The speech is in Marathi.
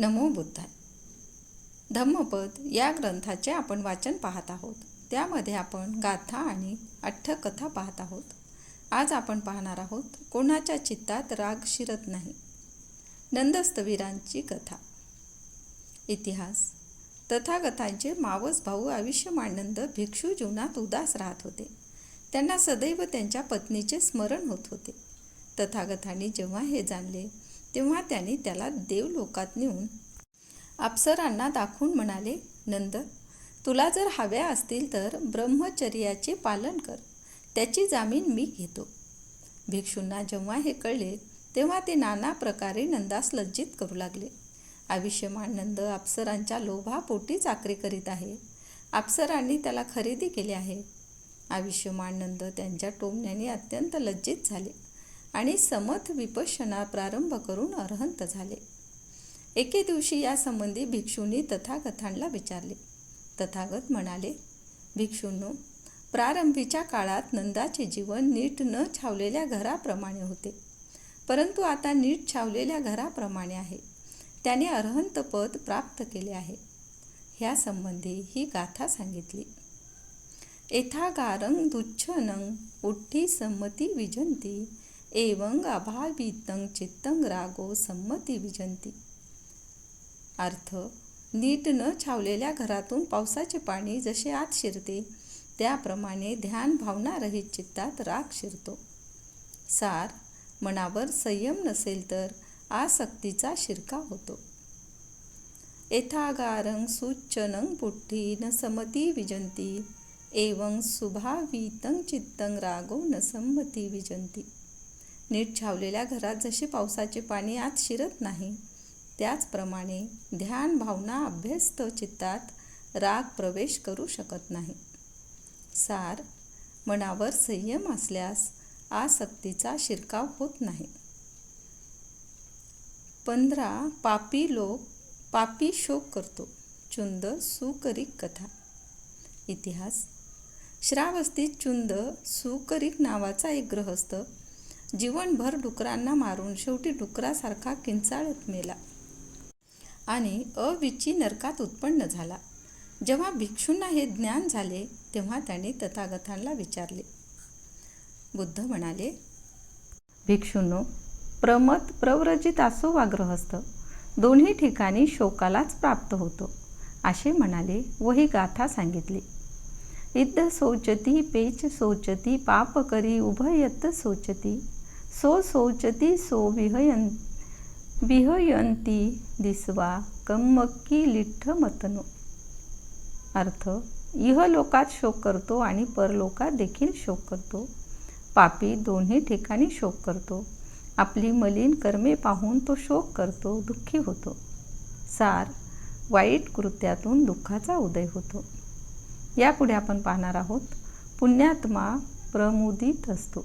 नमो बुद्धाय. धम्मपद या ग्रंथाचे आपण वाचन पाहत आहोत. त्यामध्ये आपण गाथा आणि अठ्ठकथा पाहत आहोत. आज आपण पाहणार आहोत कोणाच्या चित्तात राग शिरत नाही? नंदस्तवीरांची कथा. इतिहास. तथागतांचे मावस भाऊ आयुष्यमानंद भिक्षू जीवनात उदास राहत होते. त्यांना सदैव त्यांच्या पत्नीचे स्मरण होत होते. तथागतांनी जेव्हा हे जाणले तेव्हा त्याने त्याला देवलोकात नेऊन अप्सरांना दाखवून म्हणाले नंद तुला जर हव्या असतील तर ब्रह्मचर्याचे पालन कर. त्याची जामीन मी घेतो. भिक्षूंना जेव्हा हे कळले तेव्हा ते नाना प्रकारे नंदास लज्जित करू लागले. आयुष्यमान नंद अप्सरांच्या लोभापोटी चाकरी करीत आहे. अप्सरांनी त्याला खरेदी केले आहे. आयुष्यमान नंद त्यांच्या टोमण्याने अत्यंत लज्जित झाले. आणि समथ विपशना प्रारंभ करून अर्हंत झाले. एके दिवशी या संबंधी भिक्षूंनी तथागतांना विचारले. तथागत म्हणाले भिक्षूंनो प्रारंभीच्या काळात नंदाचे जीवन नीट न छावलेल्या घराप्रमाणे होते. परंतु आता नीट छावलेल्या घराप्रमाणे आहे. त्याने अर्हंत पद प्राप्त केले आहे. ह्या संबंधी ही गाथा सांगितली. एथागारंग दुच्छनंग उठ्ठी संमती विजंती एवंग अभावितं चित्तं रागो संमती विजंती अर्थ नीट न छावलेल्या घरातून पावसाचे पाणी जसे आत शिरते त्याप्रमाणे ध्यान भावनारहित चित्तात राग शिरतो. सार मनावर संयम नसेल तर आसक्तीचा शिरकाव होतो. एथागारं सुच्चनं पुठ्ठी न समती विजंती एवं सुभावितं चित्तं रागो न संमती विजंती नीट छावलेल्या घरात जसे पावसाचे पाणी आत शिरत नाही त्याचप्रमाणे ध्यान भावना अभ्यस्त चित्तात राग प्रवेश करू शकत नाही. सार मनावर संयम असल्यास आसक्तीचा शिरकाव होत नाही. पंधरा पापी लोक पापी शोक करतो. चुंद सुकरिक कथा. इतिहास. श्रावस्तीत चुंद सुकरिक नावाचा एक ग्रहस्थ जीवनभर डुकरांना मारून शेवटी डुकरासारखा किंचाळत मेला. आणि अविची नरकात उत्पन्न झाला. जेव्हा भिक्षूंना हे ज्ञान झाले तेव्हा त्याने तथागतांना विचारले. बुद्ध म्हणाले भिक्षूंनो प्रमत प्रव्रजित असो वा ग्रहस्थ दोन्ही ठिकाणी शोकालाच प्राप्त होतो. असे म्हणाले व ही गाथा सांगितली. इद्ध सोचती पेच सोचती पाप करी उभयत सोचती सो सोचती सो विहयन विहयंती दिसवा कम्मक्की लिठ्ठ मतनो. अर्थ इहलोकात शोक करतो आणि परलोकात देखील शोक करतो. पापी दोन्ही ठिकाणी शोक करतो. आपली मलिन कर्मे पाहून तो शोक करतो दुःखी होतो. सार वाईट कृत्यातून दुःखाचा उदय होतो. यापुढे आपण पाहणार आहोत पुण्यात्मा प्रमुदित असतो.